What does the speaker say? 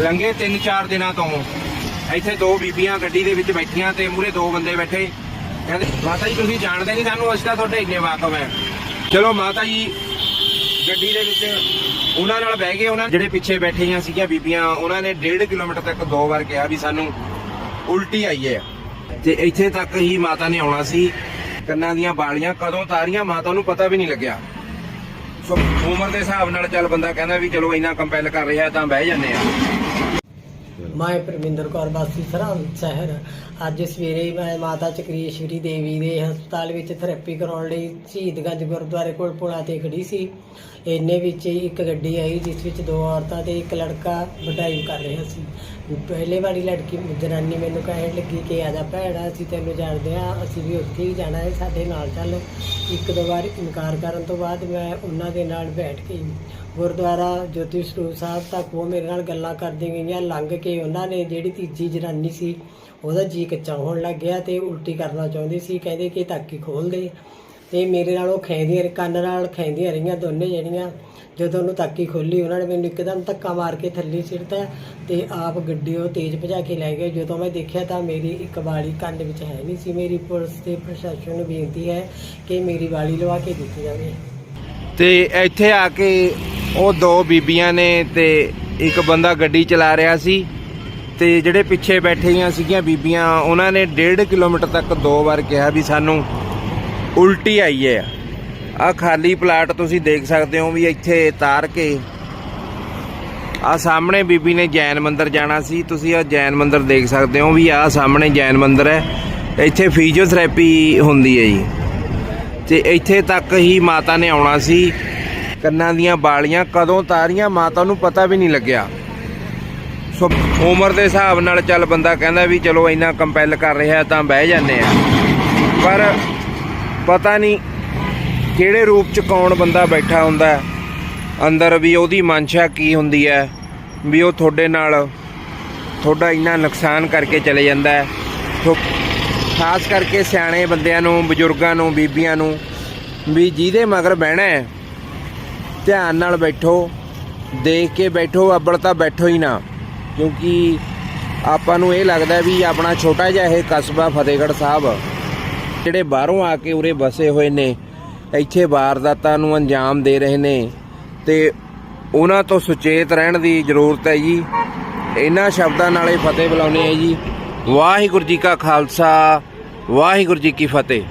ਲੰਗੇ 3-4 ਦਿਨਾਂ ਤੋਂ। ਇੱਥੇ ਦੋ ਬੀਬੀਆਂ ਗੱਡੀ ਦੇ ਵਿੱਚ ਬੈਠੀਆਂ ਤੇ ਮੂਰੇ ਦੋ ਬੰਦੇ ਬੈਠੇ। ਕਹਿੰਦੇ, ਮਾਤਾ ਜੀ, ਤੁਸੀਂ ਜਾਣਦੇ ਨਹੀਂ ਸਾਨੂੰ, ਅਸੀਂ ਤਾਂ ਤੁਹਾਡੇ ਇੰਨੇ ਵਾਕਫ ਹੈ। ਚਲੋ, ਮਾਤਾ ਜੀ, ਗੱਡੀ ਦੇ ਵਿੱਚ ਉਹਨਾਂ ਨਾਲ ਬਹਿ ਗਏ। ਉਹਨਾਂ ਜਿਹੜੇ ਪਿੱਛੇ ਬੈਠੀਆਂ ਸੀਗੀਆਂ ਬੀਬੀਆਂ, ਉਹਨਾਂ ਨੇ 1.5 ਕਿਲੋਮੀਟਰ ਤੱਕ ਦੋ ਵਾਰ ਕਿਹਾ ਵੀ ਸਾਨੂੰ ਉਲਟੀ ਆਈ ਹੈ। ਤੇ ਇੱਥੇ ਤੱਕ ਹੀ ਮਾਤਾ ਨੇ ਆਉਣਾ ਸੀ। ਕੰਨਾਂ ਦੀਆਂ ਬਾਲੀਆਂ ਕਦੋਂ ਤਾਰੀਆਂ, ਮਾਤਾ ਨੂੰ ਪਤਾ ਵੀ ਨਹੀਂ ਲੱਗਿਆ। ਸੋ ਉਮਰ ਦੇ ਹਿਸਾਬ ਨਾਲ ਚੱਲ ਬੰਦਾ ਕਹਿੰਦਾ ਵੀ ਚਲੋ ਇੰਨਾ ਕੰਪੈਲ ਕਰ ਰਿਹਾ, ਤਾਂ ਬਹਿ ਜਾਂਦੇ ਆ। Yeah. ਮੈਂ ਪਰਮਿੰਦਰ ਕੌਰ ਵਾਸੀ ਸਰਹੰਦ ਸ਼ਹਿਰ। ਅੱਜ ਸਵੇਰੇ ਮੈਂ ਮਾਤਾ ਚਕਰੀਸ਼ਵਰੀ ਦੇਵੀ ਦੇ ਹਸਪਤਾਲ ਵਿੱਚ ਥੈਰੇਪੀ ਕਰਾਉਣ ਲਈ ਸ਼ਹੀਦਗੰਜ ਗੁਰਦੁਆਰੇ ਕੋਲ ਪੁਲਾਂ ਤੇ ਖੜੀ ਸੀ। ਇੰਨੇ ਵਿੱਚ ਹੀ ਇੱਕ ਗੱਡੀ ਆਈ, ਜਿਸ ਵਿੱਚ ਦੋ ਔਰਤਾਂ ਤੇ ਇੱਕ ਲੜਕਾ ਡਰਾਈਵ ਕਰ ਰਿਹਾ ਸੀ। ਪਹਿਲੇ ਵਾਲੀ ਲੜਕੀ ਜਨਾਨੀ ਮੈਨੂੰ ਕਹਿਣ ਲੱਗੀ ਕਿ ਆ ਜਾ ਭੈਣਾ, ਅਸੀਂ ਤੈਨੂੰ ਜਾਣਦੇ ਹਾਂ, ਅਸੀਂ ਵੀ ਉੱਥੇ ਹੀ ਜਾਣਾ ਹੈ, ਸਾਡੇ ਨਾਲ ਚੱਲ। ਇੱਕ ਦੋ ਵਾਰ ਇਨਕਾਰ ਕਰਨ ਤੋਂ ਬਾਅਦ ਮੈਂ ਉਹਨਾਂ ਦੇ ਨਾਲ ਬੈਠ ਗਈ। ਗੁਰਦੁਆਰਾ ਜੋਤੀ ਸਰੂਪ ਸਾਹਿਬ ਤੱਕ ਉਹ ਮੇਰੇ ਨਾਲ ਗੱਲਾਂ ਕਰਦੀਆਂ ਗਈਆਂ, ਲੰਘ ਕੇ ਉਹਨਾਂ ਨੇ ਜਿਹੜੀ ਤੀਜੀ ਜਨਾਨੀ ਸੀ, ਉਹਦਾ ਜੀ ਕੱਚਾ ਹੋਣ ਲੱਗ ਗਿਆ ਤੇ ਉਲਟੀ ਕਰਨਾ ਚਾਹੁੰਦੀ ਸੀ, ਕਹਿੰਦੇ ਕਿ ਤਾਕੀ ਖੋਲ ਦੇ। ਤੇ ਮੇਰੇ ਨਾਲ ਉਹ ਖੈਂਦੀਆਂ, ਕੰਨ ਨਾਲ ਖੈਂਦੀਆਂ ਰਹੀਆਂ ਦੋਨੇ ਜਿਹੜੀਆਂ ਜਦੋਂ ਉਹਨੂੰ ਤਾਕੀ ਖੋਲੀ ਉਹਨਾਂ ਨੇ ਮੈਨੂੰ ਇੱਕਦਮ ਧੱਕਾ ਮਾਰ ਕੇ ਥੱਲੇ ਸਿੱਟਤਾ ਤੇ ਆਪ ਗੱਡੀ ਉਹ ਤੇਜ਼ ਭਜਾ ਕੇ ਲੈ ਗਏ। ਜਦੋਂ ਮੈਂ ਦੇਖਿਆ ਤਾਂ ਮੇਰੀ ਇੱਕ ਵਾਲੀ ਕੰਨ ਵਿੱਚ ਹੈ ਨਹੀਂ ਸੀ। ਮੇਰੀ ਪੁਲਿਸ ਤੇ ਪ੍ਰਸ਼ਾਸਨ ਨੂੰ ਬੇਨਤੀ ਹੈ ਕਿ ਮੇਰੀ ਵਾਲੀ ਲਵਾ ਕੇ ਦਿੱਤੀ ਜਾਵੇ। ਤੇ ਇੱਥੇ ਆ ਕੇ ਉਹ ਦੋ ਬੀਬੀਆਂ ਨੇ ਤੇ ਇੱਕ ਬੰਦਾ ਗੱਡੀ ਚਲਾ ਰਿਹਾ ਸੀ। ਤੇ ਜਿਹੜੇ ਪਿੱਛੇ ਬੈਠੀਆਂ ਸੀਗੀਆਂ ਬੀਬੀਆਂ, ਉਹਨਾਂ ਨੇ 1.5 ਕਿਲੋਮੀਟਰ ਤੱਕ ਦੋ ਵਾਰ ਕਿਹਾ ਵੀ ਸਾਨੂੰ ਉਲਟੀ ਆਈ ਹੈ। ਆ ਖਾਲੀ ਪਲਾਟ ਤੁਸੀਂ ਦੇਖ ਸਕਦੇ ਹੋ ਵੀ ਇੱਥੇ ਤਾਰ ਕੇ ਆ ਸਾਹਮਣੇ ਬੀਬੀ ਨੇ ਜੈਨ ਮੰਦਿਰ ਜਾਣਾ ਸੀ। ਤੁਸੀਂ ਆ ਜੈਨ ਮੰਦਿਰ ਦੇਖ ਸਕਦੇ ਹੋ ਵੀ ਆ ਸਾਹਮਣੇ ਜੈਨ ਮੰਦਿਰ ਹੈ। ਇੱਥੇ ਫਿਜ਼ੀਓਥੈਰੇਪੀ ਹੁੰਦੀ ਹੈ ਜੀ। ਤੇ ਇੱਥੇ ਤੱਕ ਹੀ ਮਾਤਾ ਨੇ ਆਉਣਾ ਸੀ। ਕੰਨਾਂ ਦੀਆਂ ਬਾਲੀਆਂ ਕਦੋਂ ਤਾਰੀਆਂ, ਮਾਤਾ ਨੂੰ ਪਤਾ ਵੀ ਨਹੀਂ ਲੱਗਿਆ। ਸੋ ਉਮਰ ਦੇ ਹਿਸਾਬ ਨਾਲ ਚੱਲ ਬੰਦਾ ਕਹਿੰਦਾ ਵੀ ਚਲੋ ਇੰਨਾ ਕੰਪੈਲ ਕਰ ਰਿਹਾ ਤਾਂ ਬਹਿ ਜਾਂਦੇ ਆ। ਪਰ ਪਤਾ ਨਹੀਂ ਕਿਹੜੇ ਰੂਪ ਚ ਕੌਣ ਬੰਦਾ ਬੈਠਾ ਹੁੰਦਾ ਅੰਦਰ ਵੀ ਉਹਦੀ ਮਨਸ਼ਾ ਕੀ ਹੁੰਦੀ ਹੈ, ਵੀ ਉਹ ਤੁਹਾਡੇ ਨਾਲ ਤੁਹਾਡਾ ਇੰਨਾ ਨੁਕਸਾਨ ਕਰਕੇ ਚਲੇ ਜਾਂਦਾ ਹੈ। ਖਾਸ ਕਰਕੇ ਸਿਆਣੇ ਬੰਦਿਆਂ ਨੂੰ, ਬਜ਼ੁਰਗਾਂ ਨੂੰ, ਬੀਬੀਆਂ ਨੂੰ ਵੀ ਜਿਹਦੇ ਮਗਰ ਬਹਿਣਾ ਹੈ, ਧਿਆਨ ਨਾਲ ਬੈਠੋ, ਦੇਖ ਕੇ ਬੈਠੋ, ਅੱਬਲ ਤਾਂ ਬੈਠੋ ਹੀ ਨਾ। ਕਿਉਂਕਿ ਆਪਾਂ ਨੂੰ ਇਹ ਲੱਗਦਾ ਵੀ ਆਪਣਾ ਛੋਟਾ ਜਿਹਾ ਇਹ ਕਸਬਾ ਫਤਿਹਗੜ੍ਹ ਸਾਹਿਬ, ਜਿਹੜੇ ਬਾਹਰੋਂ ਆ ਕੇ ਉਰੇ ਵਸੇ ਹੋਏ ਨੇ, ਇੱਥੇ ਵਾਰਦਾਤਾਂ ਨੂੰ ਅੰਜਾਮ ਦੇ ਰਹੇ ਨੇ, ਤੇ ਉਹਨਾਂ ਤੋਂ ਸੁਚੇਤ ਰਹਿਣ ਦੀ ਜ਼ਰੂਰਤ ਹੈ ਜੀ। ਇਹਨਾਂ ਸ਼ਬਦਾਂ ਨਾਲੇ ਫਤਿਹ ਬੁਲਾਉਣੇ ਹੈ ਜੀ। ਵਾਹਿਗੁਰੂ ਜੀ ਕਾ ਖਾਲਸਾ, ਵਾਹਿਗੁਰੂ ਜੀ ਕੀ ਫਤਿਹ।